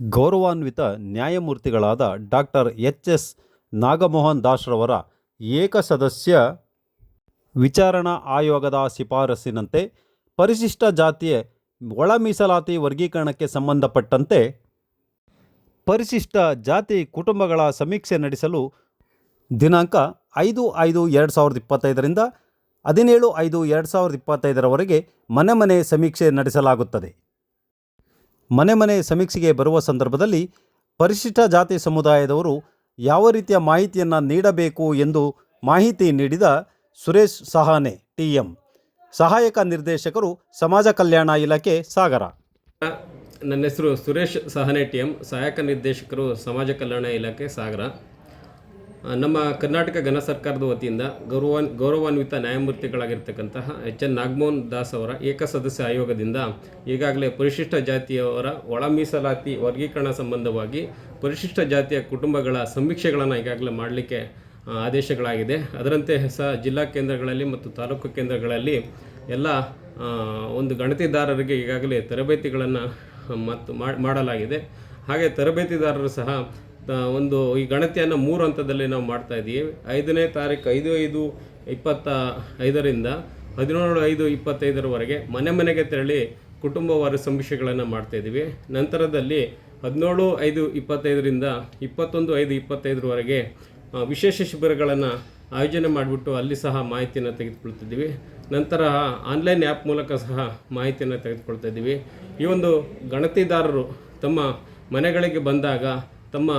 ಗೌರವಾನ್ವಿತ ನ್ಯಾಯಮೂರ್ತಿಗಳಾದ doctor H S Nagamohan ದಾಸ್ರವರ ಏಕಸದಸ್ಯ ವಿಚಾರಣಾ ಆಯೋಗದ ಶಿಫಾರಸ್ಸಿನಂತೆ ಪರಿಶಿಷ್ಟ ಜಾತಿಯ ಒಳ ಮೀಸಲಾತಿ ವರ್ಗೀಕರಣಕ್ಕೆ ಸಂಬಂಧಪಟ್ಟಂತೆ ಪರಿಶಿಷ್ಟ ಜಾತಿ ಕುಟುಂಬಗಳ ಸಮೀಕ್ಷೆ ನಡೆಸಲು ದಿನಾಂಕ ಐದು ಐದು ಎರಡು ಸಾವಿರದ ಇಪ್ಪತ್ತೈದರಿಂದ ಹದಿನೇಳು ಐದು ಎರಡು ಸಾವಿರದ ಇಪ್ಪತ್ತೈದರವರೆಗೆ ಮನೆ ಮನೆ ಸಮೀಕ್ಷೆ ನಡೆಸಲಾಗುತ್ತದೆ. ಮನೆ ಮನೆ ಸಮೀಕ್ಷೆಗೆ ಬರುವ ಸಂದರ್ಭದಲ್ಲಿ ಪರಿಶಿಷ್ಟ ಜಾತಿ ಸಮುದಾಯದವರು ಯಾವ ರೀತಿಯ ಮಾಹಿತಿಯನ್ನು ನೀಡಬೇಕು ಎಂದು ಮಾಹಿತಿ ನೀಡಿದ ಸುರೇಶ್ ಸಹಾನೆ ಟಿ ಎಂ ಸಹಾಯಕ ನಿರ್ದೇಶಕರು ಸಮಾಜ ಕಲ್ಯಾಣ ಇಲಾಖೆ, ಸಾಗರ. ನನ್ನ ಹೆಸರು ಸುರೇಶ್ ಸಹನೆ ಟಿ ಎಂ ಸಹಾಯಕ ನಿರ್ದೇಶಕರು ಸಮಾಜ ಕಲ್ಯಾಣ ಇಲಾಖೆ, ಸಾಗರ. ನಮ್ಮ ಕರ್ನಾಟಕ ಘನ ಸರ್ಕಾರದ ವತಿಯಿಂದ ಗೌರವಾನ್, ಗೌರವಾನ್ವಿತ ನ್ಯಾಯಮೂರ್ತಿಗಳಾಗಿರ್ತಕ್ಕಂತಹ ಎಚ್ ಎನ್ ನಾಗಮೋಹನ್ ದಾಸ್ ಅವರ ಏಕಸದಸ್ಯ ಆಯೋಗದಿಂದ ಈಗಾಗಲೇ ಪರಿಶಿಷ್ಟ ಜಾತಿಯವರ ಒಳ ಮೀಸಲಾತಿ ವರ್ಗೀಕರಣ ಸಂಬಂಧವಾಗಿ ಪರಿಶಿಷ್ಟ ಜಾತಿಯ ಕುಟುಂಬಗಳ ಸಮೀಕ್ಷೆಗಳನ್ನು ಈಗಾಗಲೇ ಮಾಡಲಿಕ್ಕೆ ಆದೇಶಗಳಾಗಿದೆ. ಅದರಂತೆ ಸಹ ಜಿಲ್ಲಾ ಕೇಂದ್ರಗಳಲ್ಲಿ ಮತ್ತು ತಾಲೂಕು ಕೇಂದ್ರಗಳಲ್ಲಿ ಎಲ್ಲ ಒಂದು ಗಣತಿದಾರರಿಗೆ ಈಗಾಗಲೇ ತರಬೇತಿಗಳನ್ನು ಮತ್ತು ಮಾಡ್- ಮಾಡಲಾಗಿದೆ. ಹಾಗೆ ತರಬೇತಿದಾರರು ಸಹ ಒಂದು ಈ ಗಣತಿಯನ್ನು ಮೂರು ಹಂತದಲ್ಲಿ ನಾವು ಮಾಡ್ತಾ ಇದ್ದೀವಿ. ಐದನೇ ತಾರೀಕು ಐದು ಐದು ಇಪ್ಪತ್ತ ಐದರಿಂದ ಹದಿನೇಳು ಐದು ಇಪ್ಪತ್ತೈದರವರೆಗೆ ಮನೆ ಮನೆಗೆ ತೆರಳಿ ಕುಟುಂಬವಾರು ಸಮೀಕ್ಷೆಗಳನ್ನು ಮಾಡ್ತಾಯಿದ್ದೀವಿ ನಂತರದಲ್ಲಿ ಹದಿನೇಳು ಐದು ಇಪ್ಪತ್ತೈದರಿಂದ ಇಪ್ಪತ್ತೊಂದು ಐದು ಇಪ್ಪತ್ತೈದರವರೆಗೆ ವಿಶೇಷ ಶಿಬಿರಗಳನ್ನು ಆಯೋಜನೆ ಮಾಡಿಬಿಟ್ಟು ಅಲ್ಲಿ ಸಹ ಮಾಹಿತಿಯನ್ನು ತೆಗೆದುಕೊಳ್ತಿದ್ದೀವಿ. ನಂತರ ಆನ್ಲೈನ್ ಆ್ಯಪ್ ಮೂಲಕ ಸಹ ಮಾಹಿತಿಯನ್ನು ತೆಗೆದುಕೊಳ್ತಾ ಇದ್ದೀವಿ. ಈ ಒಂದು ಗಣತಿದಾರರು ತಮ್ಮ ಮನೆಗಳಿಗೆ ಬಂದಾಗ ತಮ್ಮ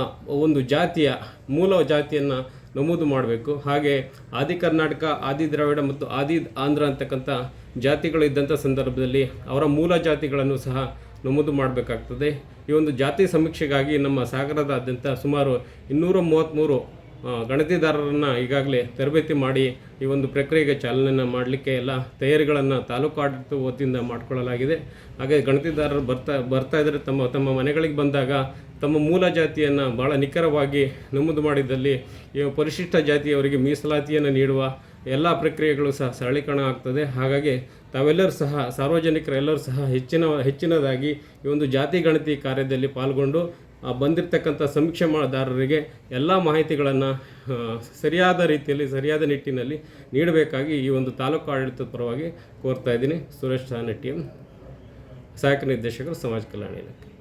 ಒಂದು ಜಾತಿಯ ಮೂಲ ಜಾತಿಯನ್ನು ನಮೂದು ಮಾಡಬೇಕು. ಹಾಗೆ ಆದಿ ಕರ್ನಾಟಕ, ಆದಿ ದ್ರಾವಿಡ ಮತ್ತು ಆದಿ ಆಂಧ್ರ ಅಂತಕ್ಕಂಥ ಜಾತಿಗಳು ಇದ್ದಂಥ ಸಂದರ್ಭದಲ್ಲಿ ಅವರ ಮೂಲ ಜಾತಿಗಳನ್ನು ಸಹ ನಮೂದು ಮಾಡಬೇಕಾಗ್ತದೆ. ಈ ಒಂದು ಜಾತಿ ಸಮೀಕ್ಷೆಗಾಗಿ ನಮ್ಮ ಸಾಗರದಾದ್ಯಂತ ಸುಮಾರು ಇನ್ನೂರ ಮೂವತ್ತ್ಮೂರು ಗಣತಿದಾರರನ್ನು ಈಗಾಗಲೇ ತರಬೇತಿ ಮಾಡಿ ಈ ಒಂದು ಪ್ರಕ್ರಿಯೆಗೆ ಚಾಲನೆಯನ್ನು ಮಾಡಲಿಕ್ಕೆ ಎಲ್ಲ ತಯಾರಿಗಳನ್ನು ತಾಲೂಕು ಆಡಳಿತ ವತಿಯಿಂದ ಮಾಡಿಕೊಳ್ಳಲಾಗಿದೆ. ಹಾಗೆ ಗಣತಿದಾರರು ಬರ್ತಾ ಬರ್ತಾ ಇದ್ದರೆ ತಮ್ಮ ತಮ್ಮ ಮನೆಗಳಿಗೆ ಬಂದಾಗ ತಮ್ಮ ಮೂಲ ಜಾತಿಯನ್ನು ಭಾಳ ನಿಖರವಾಗಿ ನಮೂದು ಮಾಡಿದ್ದಲ್ಲಿ ಈ ಪರಿಶಿಷ್ಟ ಜಾತಿಯವರಿಗೆ ಮೀಸಲಾತಿಯನ್ನು ನೀಡುವ ಎಲ್ಲ ಪ್ರಕ್ರಿಯೆಗಳು ಸಹ ಸರಳೀಕರಣ ಆಗ್ತದೆ. ಹಾಗಾಗಿ ತಾವೆಲ್ಲರೂ ಸಹ, ಸಾರ್ವಜನಿಕರೆಲ್ಲರೂ ಸಹ ಹೆಚ್ಚಿನ, ಹೆಚ್ಚಿನದಾಗಿ ಈ ಒಂದು ಜಾತಿ ಗಣತಿ ಕಾರ್ಯದಲ್ಲಿ ಪಾಲ್ಗೊಂಡು ಬಂದಿರತಕ್ಕಂಥ ಸಮೀಕ್ಷೆ ಮಾಡದಾರರಿಗೆ ಎಲ್ಲ ಮಾಹಿತಿಗಳನ್ನು ಸರಿಯಾದ ರೀತಿಯಲ್ಲಿ, ಸರಿಯಾದ ನಿಟ್ಟಿನಲ್ಲಿ ನೀಡಬೇಕಾಗಿ ಈ ಒಂದು ತಾಲೂಕು ಆಡಳಿತದ ಪರವಾಗಿ ಕೋರ್ತಾ ಇದ್ದೀನಿ. ಸುರೇಶ್ ಸಾನಟ್ಟಿ ಸಹಾಯಕ ನಿರ್ದೇಶಕರು, ಸಮಾಜ ಕಲ್ಯಾಣ ಇಲಾಖೆ.